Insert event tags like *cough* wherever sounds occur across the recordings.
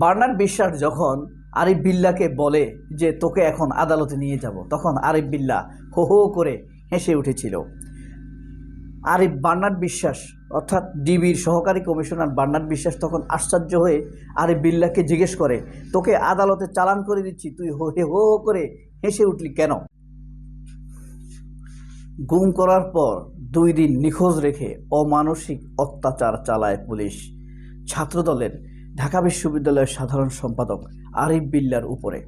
Bernard বিশ্বাস যখন আরিফ বিল্লাকে বলে যে তোকে এখন আদালতে নিয়ে যাব, তখন আরিফ বিল্লা হো হো করে হেসে উঠেছিল। আরিফ বার্নার্ড বিশ্বাস, অর্থাৎ ডিবির সহকারী কমিশনার বার্নার্ড বিশ্বাস তখন আশ্চর্য হয়ে আরিফ বিল্লাকে জিজ্ঞেস করে, তোকে আদালতে চালান করে দিচ্ছি, তুই হো হে হো হো করে হেসে উঠলি কেন? গুম করার পর দুই দিন নিখোঁজ রেখে অমানসিক অত্যাচার চালায় পুলিশ। ছাত্রদলের ঢাকা বিশ্ববিদ্যালয়ের সাধারণ সম্পাদক আরিফ বিল্লার উপরে।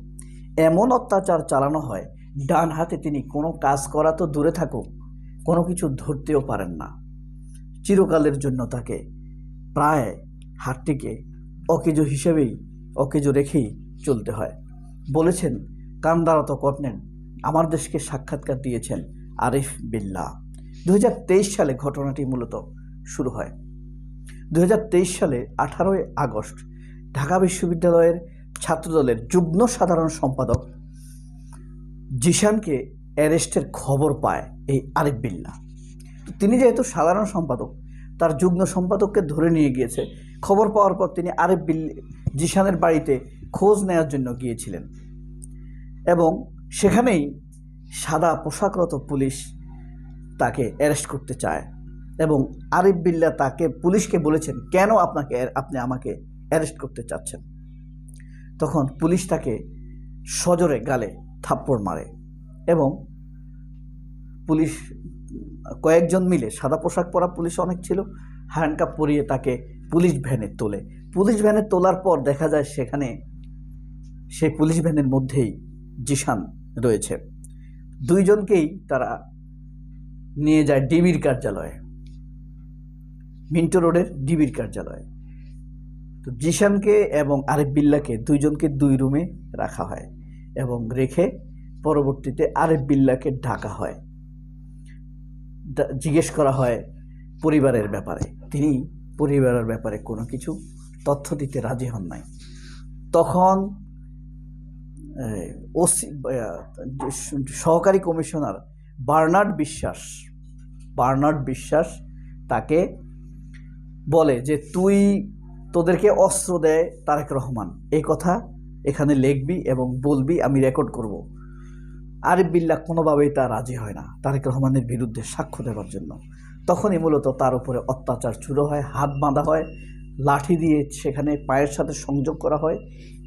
এমন অত্যাচার চালানো হয়, ডান হাতে তিনি কোনো কাজ করা তো দূরে থাকুক, কোনো কিছু ধরতেও পারেন না। চিরকালের জন্য তাকে প্রায় হাতটিকে অকেজো হিসেবেই, অকেজো রেখেই চলতে হয়। বলেছেন, কান্দারত কর্নেন আমার দেশকে সাক্ষাৎকার দিয়েছেন আরিফ বিল্লা। দু হাজার তেইশ সালে ঘটনাটি মূলত শুরু হয়। দুই হাজার তেইশ সালে আঠারোই আগস্ট ঢাকা বিশ্ববিদ্যালয়ের ছাত্রদলের যুগ্ম সাধারণ সম্পাদক জিশানকে অ্যারেস্টের খবর পায় এই আরিফ বিল্লাহ তো তিনি যেহেতু সাধারণ সম্পাদক, তার যুগ্ম সম্পাদককে ধরে নিয়ে গিয়েছে। খবর পাওয়ার পর তিনি আরিফ বিল, জিশানের বাড়িতে খোঁজ নেওয়ার জন্য গিয়েছিলেন এবং সেখানেই সাদা পোশাকরত পুলিশ তাকে অ্যারেস্ট করতে চায়। এবং আরিফ বিল্লা তাকে পুলিশকে বলেছেন, কেন আপনাকে আপনি আমাকে অ্যারেস্ট করতে চাচ্ছেন? তখন পুলিশ তাকে সজোরে গালে থাপ্পড় মারে এবং পুলিশ, কয়েকজন মিলে সাদা পোশাক পরা পুলিশ অনেক ছিল, হ্যান্ডকাপ পরিয়ে তাকে পুলিশ ভ্যানে তোলে। পুলিশ ভ্যানে তোলার পর দেখা যায় সেখানে সেই পুলিশ ভ্যানের মধ্যেই জিশান রয়েছে। দুইজনকেই তারা নিয়ে যায় ডিবির কার্যালয়ে। মিন্টো রোডের ডিবির কার্যালয়ে। তো জিশানকে এবং আরিফ বিল্লাকে দুইজনকে দুই রুমে রাখা হয় এবং রেখে পরবর্তীতে আরিফ বিল্লাকে ঢাকা হয়। জিজ্ঞেস করা হয় পরিবারের ব্যাপারে। তিনি পরিবারের ব্যাপারে কোনো কিছু তথ্য দিতে রাজি হন নাই। তখন ওসি সহকারী কমিশনার বার্নার্ড বিশ্বাস বার্নার্ড বিশ্বাস তাকে বলে যে, তুই তোদেরকে অস্ত্র দেয় তারেক রহমান। এই কথা এখানে লিখবি এবং বলবি, আমি রেকর্ড করব। আরিফ বিল্লা কোনোভাবেই তা রাজি হয় না তারেক রহমানের বিরুদ্ধে সাক্ষ্য দেওয়ার জন্য। তখনই মূলত তার উপরে অত্যাচার শুরু হয়, হাত বাঁধা হয়, লাঠি দিয়ে সেখানে পায়ের সাথে সংযোগ করা হয়।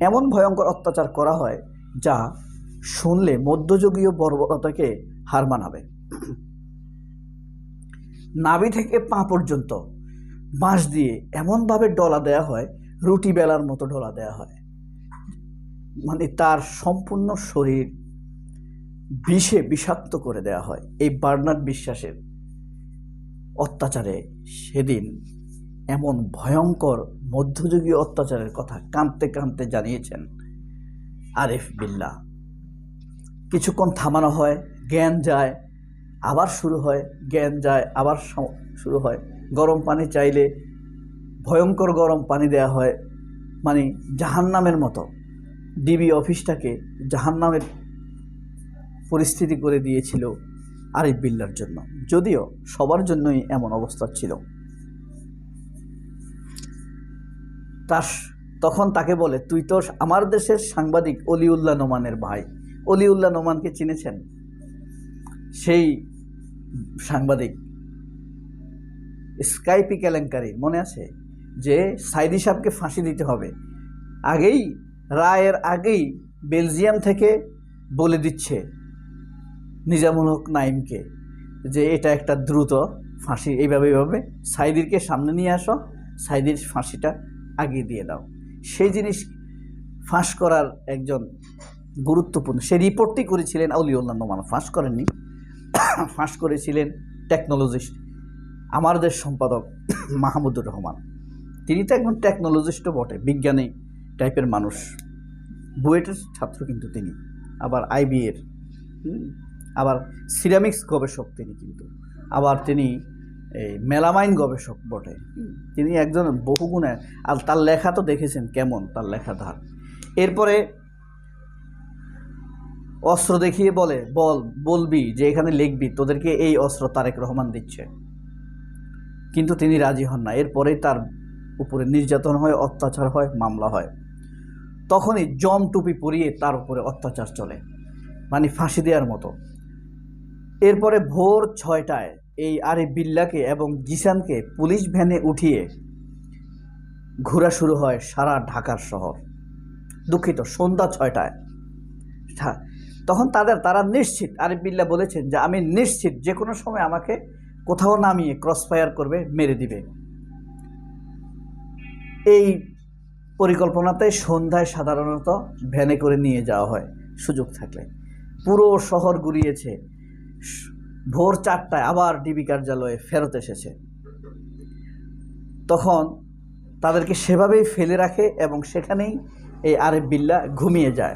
এমন ভয়ঙ্কর অত্যাচার করা হয় যা শুনলে মধ্যযুগীয় বর্বরতাকে হার মানাবে। নাভি থেকে পা পর্যন্ত বাঁশ দিয়ে এমনভাবে ডলা দেয়া হয়, রুটি বেলার মতো ডলা দেয়া হয়। মানে তার সম্পূর্ণ শরীর বিষে বিষাক্ত করে দেয়া হয়। এই বার্নার্ড বিশ্বাসের অত্যাচারে সেদিন এমন ভয়ঙ্কর মধ্যযুগীয় অত্যাচারের কথা কাঁদতে কাঁদতে জানিয়েছেন আরিফ বিল্লাহ। কিছুক্ষণ থামানো হয়, জ্ঞান যায়, আবার শুরু হয়, জ্ঞান যায়, আবার শুরু হয়। গরম পানি চাইলে ভয়ঙ্কর গরম পানি দেয়া হয় মানে জাহান্নামের মতো। ডিবি অফিসটাকে জাহান্নামের পরিস্থিতি করে দিয়েছিল আরিফ বিল্লার জন্য। যদিও সবার জন্যই এমন অবস্থা ছিল। তার তখন তাকে বলে, তুই তো আমার দেশের সাংবাদিক অলিউল্লাহ নোমানের ভাই। অলিউল্লাহ নোমানকে চিনেছেন? সেই সাংবাদিক স্কাইপি কেলেঙ্কারি, মনে আছে? যে সাইদি সাহেবকে ফাঁসি দিতে হবে। আগেই, রায়ের আগেই বেলজিয়াম থেকে বলে দিচ্ছে নিজামুল হক নাইমকে যে এটা একটা দ্রুত ফাঁসি, এইভাবে এইভাবে। সাইদিরকে সামনে নিয়ে আসো, সাইদির ফাঁসিটা আগিয়ে দিয়ে দাও। সেই জিনিস ফাঁস করার একজন গুরুত্বপূর্ণ, সে রিপোর্টটি করেছিলেন আউলিউল্লাহ নোমান ফাঁস করেননি। *coughs* ফাঁস করেছিলেন টেকনোলজিস্ট আমার দেশ সম্পাদক *coughs* মাহমুদুর রহমান। তিনি তো একজন টেকনোলজিস্টও বটে, বিজ্ঞানী টাইপের মানুষ। বুয়েটের ছাত্র কিন্তু তিনি। আবার আইবিএর আবার সিরামিক্স গবেষক তিনি কিন্তু। আবার তিনি এই মেলামাইন গবেষক বটে তিনি একজন বহুগুণে, আর তার লেখা তো দেখেছেন কেমন, তার লেখা ধার। এরপরে অস্ত্র দেখিয়ে বলে, বল, বলবি যে এখানে লিখবি, তোদেরকে এই অস্ত্র তারেক রহমান দিচ্ছে। কিন্তু তিনি রাজি হন না। এরপরেই তার উপরে নির্যাতন হয় অত্যাচার হয় মামলা হয়। তখনই জম টুপি পরিয়ে তার উপরে অত্যাচার চলে মানে ফাঁসি দেওয়ার মতো। এরপরে ভোর ছয়টায় এই আরিফ বিল্লাকে এবং জিসানকে পুলিশ ভ্যানে উঠিয়ে ঘোরা শুরু হয় সারা ঢাকার শহর। দুঃখিত সন্ধ্যা ছয়টায়। হ্যাঁ, তখন তাদের তারা নিশ্চিত আরিফ বিল্লা বলেছেন যে আমি নিশ্চিত যে কোনো সময় আমাকে কোথাও নামিয়ে ক্রস ফায়ার করবে, মেরে দিবে। এই পরিকল্পনাতে সন্ধ্যায় সাধারণত ভ্যানে করে নিয়ে যাওয়া হয়, সুযোগ থাকলে। পুরো শহর ঘুরিয়েছে ভোর চারটায় আবার ডিবি কার্যালয়ে ফেরত এসেছে। তখন তাদেরকে সেভাবেই ফেলে রাখে এবং সেখানেই এই আরেফ বিল্লা ঘুমিয়ে যায়।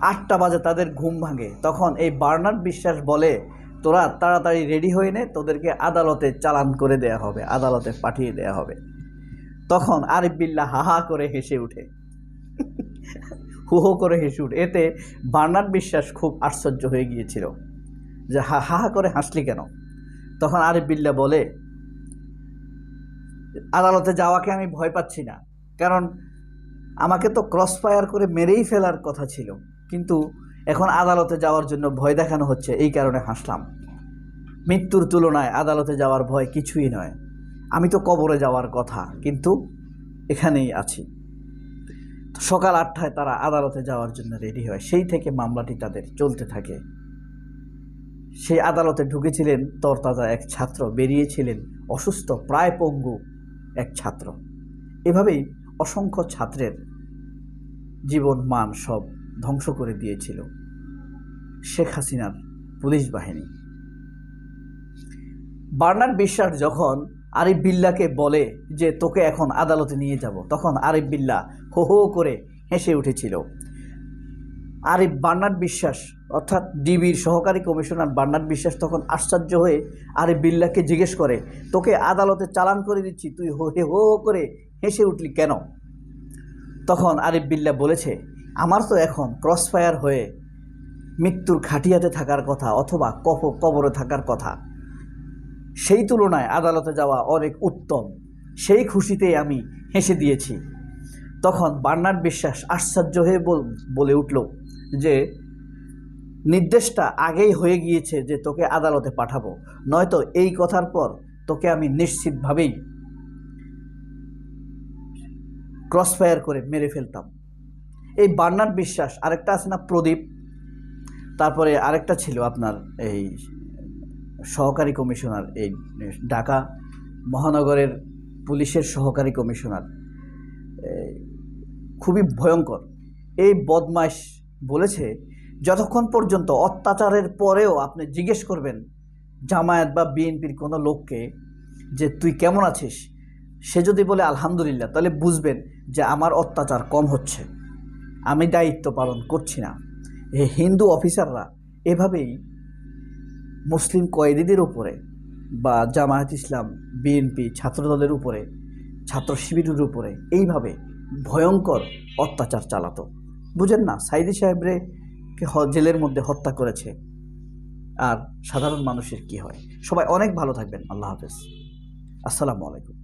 আটটা বাজে তাদের ঘুম ভাঙে। তখন এই বার্নার্ড বিশ্বাস বলে তোরা তাড়াতাড়ি রেডি হয়ে নে, তোদেরকে আদালতে চালান করে দেয়া হবে, আদালতে পাঠিয়ে দেয়া হবে। তখন আরিফ বিল্লা হা হা করে হেসে উঠে। হু হু করে হেসে উঠে। এতে বার্নার্ড বিশ্বাস খুব আশ্চর্য হয়ে গিয়েছিল যে হা হা করে হাসলি কেন? তখন আরিফ বিল্লা বলে, আদালতে যাওয়াকে আমি ভয় পাচ্ছি না, কারণ আমাকে তো ক্রস ফায়ার করে মেরেই ফেলার কথা ছিল। কিন্তু এখন আদালতে যাওয়ার জন্য ভয় দেখানো হচ্ছে, এই কারণে হাসলাম। মৃত্যুর তুলনায় আদালতে যাওয়ার ভয় কিছুই নয়। আমি তো কবরে যাওয়ার কথা, কিন্তু এখানেই আছি। সকাল আটটায় তারা আদালতে যাওয়ার জন্য রেডি হয়। সেই থেকে মামলাটি তাদের চলতে থাকে। সেই আদালতে ঢুকেছিলেন তরতাজা এক ছাত্র, বেরিয়েছিলেন অসুস্থ, প্রায় পঙ্গু এক ছাত্র। এভাবেই অসংখ্য ছাত্রের জীবন মান সব ধ্বংস করে দিয়েছিল শেখ হাসিনার পুলিশ বাহিনী। বার্নার্ড বিশ্বাস যখন আরিফ বিল্লাকে বলে যে তোকে এখন আদালতে নিয়ে যাব, তখন আরিফ বিল্লা হো হো করে হেসে উঠেছিল। আরিফ বার্নার্ড বিশ্বাস, অর্থাৎ ডিবির সহকারী কমিশনার বার্নার্ড বিশ্বাস তখন আশ্চর্য হয়ে আরিফ বিল্লাকে জিজ্ঞেস করে, তোকে আদালতে চালান করে দিচ্ছি, তুই হে হো হো করে হেসে উঠলি কেন? তখন আরিফ বিল্লা বলেছে আমার তো এখন ক্রস ফায়ার হয়ে মৃত্যুর খাটিয়াতে থাকার কথা অথবা কফ কবরে থাকার কথা। সেই তুলনায় আদালতে যাওয়া অনেক উত্তম। সেই খুশিতেই আমি হেসে দিয়েছি। তখন বার্নার বিশ্বাস আশ্চর্য হয়ে বল- উঠল যে, নির্দেশটা আগেই হয়ে গিয়েছে যে তোকে আদালতে পাঠাবো। নয়তো এই কথার পর তোকে আমি নিশ্চিতভাবেই ক্রস ফায়ার করে মেরে ফেলতাম। এই বার্নার্ড বিশ্বাস, আরেকটা আছে না প্রদীপ, তারপরে আরেকটা ছিল আপনার এই সহকারী কমিশনার, এই ঢাকা মহানগরের পুলিশের সহকারী কমিশনার খুবই ভয়ঙ্কর। এই বদমাইশ বলেছে, যতক্ষণ পর্যন্ত অত্যাচারের পরেও আপনি জিজ্ঞেস করবেন জামায়াত বা বিএনপির কোনো লোককে যে তুই কেমন আছিস, সে যদি বলে আলহামদুলিল্লাহ, তাহলে বুঝবেন যে আমার অত্যাচার কম হচ্ছে। আমি দায়িত্ব পালন করছি না। এই হিন্দু অফিসাররা এভাবেই মুসলিম কয়েদিদের উপরে বা জামায়াত ইসলাম, বিএনপি ছাত্রদলের উপরে, ছাত্র শিবিরের উপরে এইভাবে ভয়ঙ্কর অত্যাচার চালাতো। বুঝেন না, সাইদি সাহেবরেকে হ- জেলের মধ্যে হত্যা করেছে। আর সাধারণ মানুষের কি হয়? সবাই অনেক ভালো থাকবেন। আল্লাহ হাফেজ। আসসালামু আলাইকুম।